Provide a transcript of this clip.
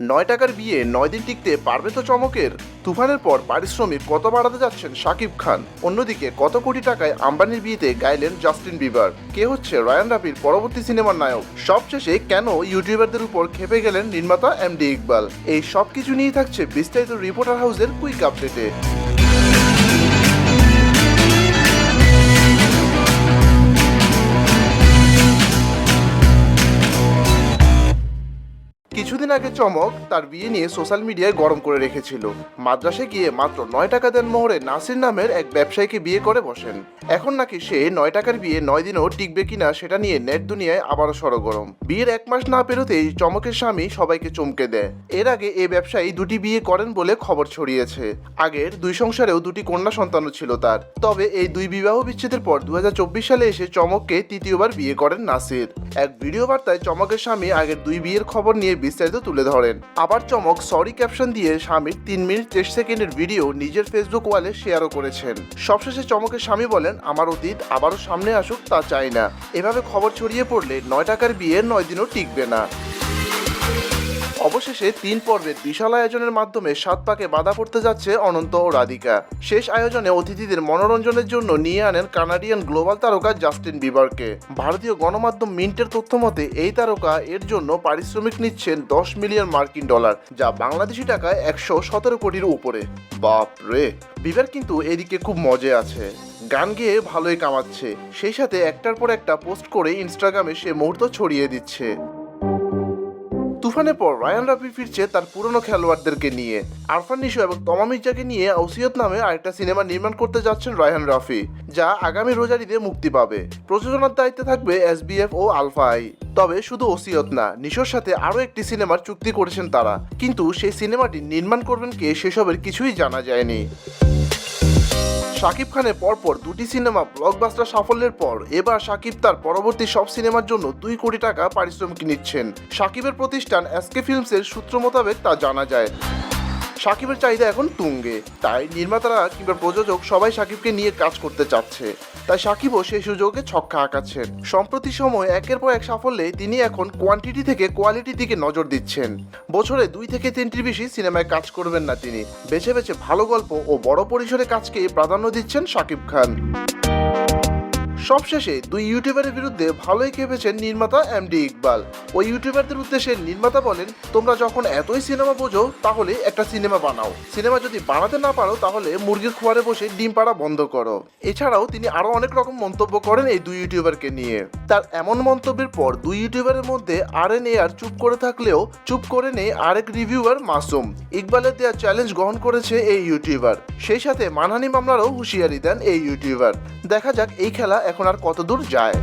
নয় টাকার বিয়ে নয় দিন টিকতে পারবে তো চমকের? তুফানের পর পারিশ্রমিক কত বাড়াতে যাচ্ছেন শাকিব খান? অন্যদিকে, কত কোটি টাকায় আম্বানির বিয়েতে গাইলেন জাস্টিন বিবার? কে হচ্ছে রায়ান রাফির পরবর্তী সিনেমার নায়ক? সবশেষে কেন ইউটিউবারদের উপর খেপে গেলেন নির্মাতা এম ডি ইকবাল? এই সব কিছু নিয়ে থাকছে বিস্তারিত রিপোর্টার হাউসের কুইক আপডেটে। কিছুদিন আগে চমক তার বিয়ে নিয়ে সোশ্যাল মিডিয়ায় গরম করে রেখেছিল। মাদ্রাসে গিয়ে মাত্র নয় টাকা দেন মোহরে নাসির নামের এক ব্যবসায়ীকে বিয়ে করে বসেন। এখন নাকি সে নয় টাকার বিয়ে নয় দিনও টিকবে কিনা সেটা নিয়ে নেট দুনিয়ায় আবারও সরগরম। বিয়ের এক মাস না পেরোতেই চমকের স্বামী সবাইকে চমকে দেয়। এর আগে এ ব্যবসায়ী দুটি বিয়ে করেন বলে খবর ছড়িয়েছে। আগের দুই সংসারেও দুটি কন্যা সন্তানও ছিল তার। তবে এই দুই বিবাহ বিচ্ছেদের পর দু হাজার চব্বিশ সালে এসে চমককে তৃতীয়বার বিয়ে করেন নাসির। এক ভিডিও বার্তায় চমকের স্বামী আগের দুই বিয়ের খবর নিয়ে বিস্তারিত তুলে ধরেন। আবার চমক সরি ক্যাপশন দিয়ে স্বামীর তিন মিনিট তেইশ সেকেন্ডের ভিডিও নিজের ফেসবুক ওয়ালে শেয়ারও করেছেন। সবশেষে চমকের স্বামী বলেন, আমার অতীত আবারও সামনে আসুক, তা চাই না। এভাবে খবর ছড়িয়ে পড়লে নয় টাকার বিয়ে নয় দিনও টিকবে না। অবশেষে তিন পর্বের বিশাল আয়োজনের মাধ্যমে সাত পাকে বাধা পড়তে যাচ্ছে অনন্ত ও রাধিকা। শেষ আয়োজনে অতিথিদের মনোরঞ্জনের জন্য নিয়ে আনেন কানাডিয়ান গ্লোবাল তারকা জাস্টিন বিবারকে। ভারতীয় গণমাধ্যম মিন্টের তথ্য মতে এই তারকা এর জন্য পারিশ্রমিক নিচ্ছেন দশ মিলিয়ন মার্কিন ডলার, যা বাংলাদেশি টাকায় একশো সতেরো কোটির উপরে। বাপ রে! বিবার কিন্তু এদিকে খুব মজে আছে। গান গেয়ে ভালোই কামাচ্ছে। সেই সাথে একটার পর একটা পোস্ট করে ইনস্টাগ্রামে সে মুহূর্ত ছড়িয়ে দিচ্ছে। তুফানের পর রায়ান রাফি ফিরছে তার পুরনো খেলোয়াড়দেরকে নিয়ে। আরফান নিশো এবং তমা মির্জাকে নিয়ে ওসিয়ত নামে আরেকটা সিনেমা নির্মাণ করতে যাচ্ছেন রায়হান রাফি, যা আগামী রোজারিতে মুক্তি পাবে। প্রযোজনার দায়িত্বে থাকবে এসবিএফ ও আলফা আই তবে শুধু ওসিয়ত না, নিশোর সাথে আরও একটি সিনেমার চুক্তি করেছেন তারা। কিন্তু সেই সিনেমাটি নির্মাণ করবেন কে সেসবের কিছুই জানা যায়নি। শাকিব খানের পরপর দুটি সিনেমা ব্লকবাস্টার সাফল্যের পর এবার শাকিব তার পরবর্তী সব সিনেমার জন্য দুই কোটি টাকা পারিশ্রমিক নিচ্ছেন। শাকিবের প্রতিষ্ঠান এসকে ফিল্মসের সূত্র মোতাবেক তা জানা যায়। শাকিবের চাহিদা এখন তুঙ্গে। তাই নির্মাতারা কিংবা প্রযোজক সবাই সাকিবকে নিয়ে কাজ করতে চাচ্ছে। তাই সাকিবও সেই সুযোগে ছক্কা আঁকাচ্ছেন। সম্প্রতি সময় একের পর এক সাফল্যে তিনি এখন কোয়ান্টিটি থেকে কোয়ালিটির দিকে নজর দিচ্ছেন। বছরে দুই থেকে তিনটির বেশি সিনেমায় কাজ করবেন না তিনি। বেছে বেছে ভালো গল্প ও বড় পরিসরে কাজকে প্রাধান্য দিচ্ছেন সাকিব খান। সবশেষে দুই ইউটিউবারের বিরুদ্ধে ভালোই খেপেছেন নির্মাতা এম ডি ইকবাল। ওই ইউটিউবারদের উদ্দেশ্যে নির্মাতা বলেন, তোমরা যখন এতই সিনেমা বোঝো, তাহলে একটা সিনেমা বানাও। সিনেমা যদি বানাতে না পারো, তাহলে মুরগির খোয়ারে বসে ডিম পাড়া বন্ধ করো। এছাড়াও তিনি আরও অনেক রকম মন্তব্য করেন এই দুই ইউটিউবারকে নিয়ে। তার এমন মন্তব্যের পর দুই ইউটিউবারের মধ্যে আর এন এ আর চুপ করে থাকলেও চুপ করে নেই আরেক রিভিউয়ার মাসুম। ইকবালের দেওয়া চ্যালেঞ্জ গ্রহণ করেছে এই ইউটিউবার সেই সাথে মানহানি মামলারও হুঁশিয়ারি দেন এই ইউটিউবার দেখা যাক এই খেলা এখন আর কত দূর যায়?